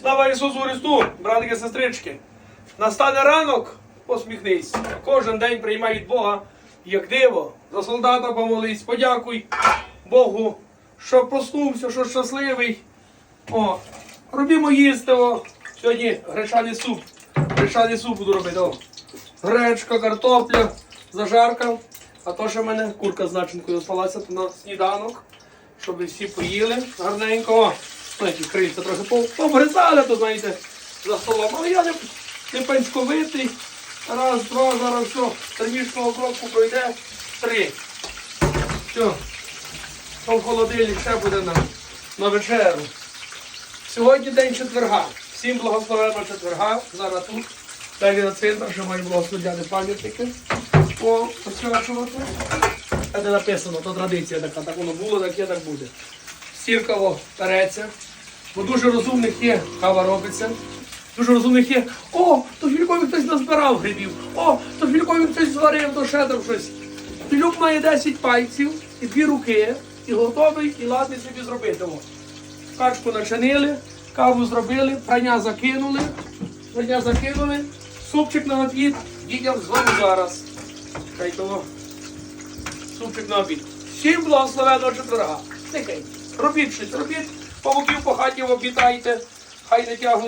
Слава Ісусу Христу, братики, сестрички. Настане ранок, посміхнись. Кожен день приймай від Бога, як диво. За солдата помолись, подякуй Богу, що проснувся, що щасливий. О, робімо їсти. Сьогодні гречаний суп. Гречаний суп буду робити. О. Гречка, картопля, зажарка. А то ще в мене курка з начинкою осталася на сніданок, щоб всі поїли гарненько. О, Знаєте, крильця трохи пов- повгризали, то знаєте, за столом. Але я не, не панськовитий. Раз, два, зараз все. Термічного кроку пройде. Три. Все. То в холодильник ще буде на, на вечеру. Сьогодні день четверга. Всім благословенного четверга. Зараз тут. Далі на цвинтар, що мають благословляти пам'ятники. Посвячувати. Це написано, то традиція така, так воно було, так є, так буде. Сірка о, переться. Бо дуже розумних є, кава робиться. Дуже розумних є. О, то фількові хтось назбирав грибів. О, то фількові хтось зварив, то ще щось. Філюк має 10 пальців і дві руки, і готовий, і ладний собі зробити. О. Качку начинили, каву зробили, прання закинули, прання закинули, супчик на обід, дітям знову зараз. Хай того супчик на обід. Всім благословенного четверга. Тихай. Робіть щось, робіть, павуків по хаті обітайте, хай не тягнуть.